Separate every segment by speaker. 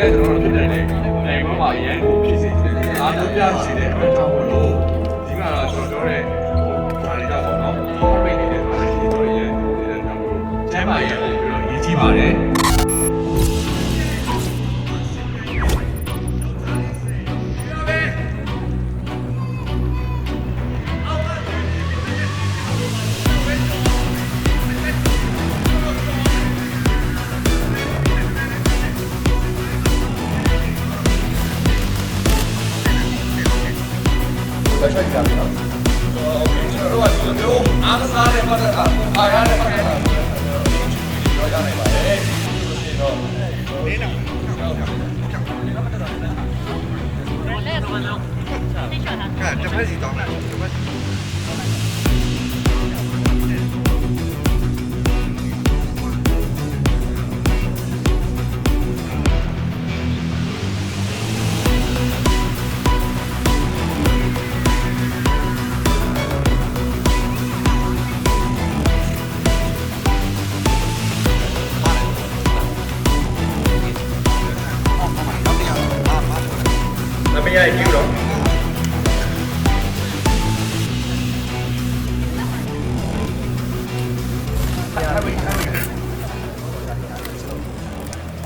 Speaker 1: လည်းကျွန်တော်တို့ဖြစ်တယ်လေနိုင်ဘောမှာအရင်ကိုဖြစ်စေတယ်အားလုံးပြစီတဲ့အတွက်ကြောင့်မလို့ဒီကတော့ကျွန်တော်တို့ရဲ့ဒါလေးတော့ပေါ့နော်ဒီပိတ်နေတဲ့အားလေးတို့ရဲ့ဒီတဲ့ကြောင့်မလို့ကျမ်းမာရေးကိုပြီးတော့ရည်ကြီးပါတယ်
Speaker 2: ဆက်ချက်ကြပြီနော်
Speaker 1: ကျွန်တော်တို့ကဒီလိုအားကစားတဲ့ပတ်သက်တာအားရတဲ့ပတ်သက်တာပြောရနိုင်ပါတယ်ဒီလိုဆိုရင်တော့
Speaker 2: အဲ့တစ်ဖက်စီတောင်းတယ်တစ်ဖက်စီ
Speaker 1: မမရယူတော့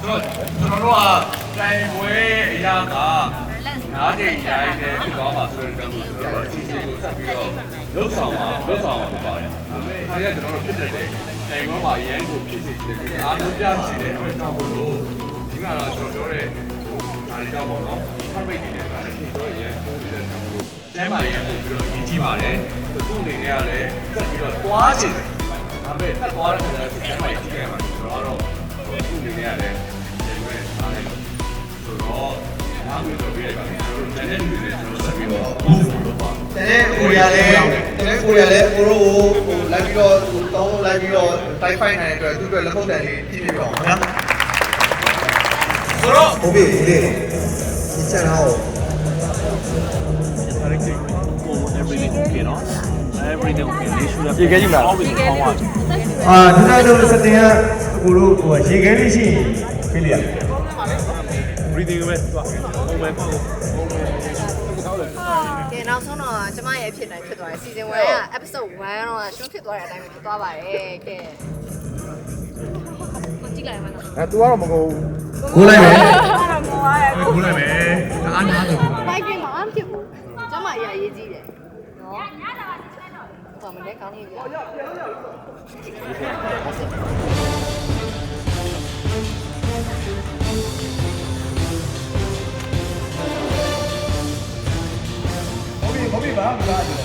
Speaker 1: တော့ကျွန်တော်တို့ကတိုင်ပွဲအရာကနားကျင်ရိုင်းတဲ့ဖြစ်သွားမှာဆိုတဲ့ကြောင့်ကျွန်တော်တို့အစီအစဉ်ကိုဆက်ပြီးတော့လှုပ်ဆောင်မှာလှုပ်ဆောင်မှာဖြစ်ပါတယ်။ဒါပေမဲ့ကျွန်တော်တို့ဖြစ်တဲ့တိုင်ပွဲမှာရန်ကိုဖြစ်စေတဲ့အားလုံးပြစီတဲ့အတွက်ကြောင့်မို့လို့ဒီကတော့ကျွန်တော်တို့ရဲ့ ဒါလေးတော့ပေါ့နော်။ဖတ်ပိတ်နေတဲ့အခါလည်းကျွန်တော်ရန်ကိုဖြစ်တဲ့ကြောင့်မို့လို့ကျမ်းမာရေးကိုပြီးတော့ရည်ကြီးပါတယ်။အခုအနေနဲ့ကလည်းဆက်ပြီးတော့သွားချင်တယ်။ဒါပေမဲ့တက်သွားတဲ့အခါကျတော့ကျမ်းမာရေးကြီးခဲ့မှာကျွန်တော်ကတော့အခုအနေနဲ့ကလည်းဆိုတော့အားမျိုးတော့ပြရပါမယ်ကျွန်တော်တို့လည်းလည်းတွေလည်းကျွန်တော်ဆက်ပြီးတော့ဘူးလို့ပါ
Speaker 2: တကယ်ကိုရလဲတကယ်ကိုရလဲကိုရိုဟိုလိုက်ပြီးတော့ဟိုတောင်းလိုက်ပြီးတော့တိုက်ဖိုက်နိုင်တဲ့အတွက်သူ့အတွက်လက်ခုပ်တန်လေးပြည့်ပြည့်ပါအောင်နော်
Speaker 1: ဆိုတော့
Speaker 2: ဟုတ်ပြီဒီလေးဒီချက်ဟော
Speaker 3: everything okay နော် everything okay လေးရှူရပြေခဲ့ကြည့်မလား always ကောင်းပါ
Speaker 4: အာဒီနေ့တော့စတင်ကအကိုတို့ဟိုရေခဲလေးရှိရင်ဖိလိရ
Speaker 3: breathing ပဲသူကပုံပဲပေါ့
Speaker 5: ကဲနောက်ဆုံးတော့ကျမရဲ့အဖြစ်တိုင်းဖြစ်သွားတယ် season 1က episode 1တော့ရှုံးဖြစ်သွားတဲ့အတိုင်းပဲဖြစ်သွားပါတယ်ကဲကိုကြည့်လိုက်မှာနော်
Speaker 2: အဲ तू ကတော့မကုန်ဘူး
Speaker 4: ကိုလိုက်မယ်
Speaker 1: ဘူးလိုက်မယ်အားနာတယ်
Speaker 5: ဘိုက်ပြင်မှာအဖြစ်ဘူးကျမအရာရေးကြီးတယ်နော်ဘာမလဲကောင်းနေပြီ
Speaker 2: ဟုတ်ပြီဟုတ်ပြီပါမလား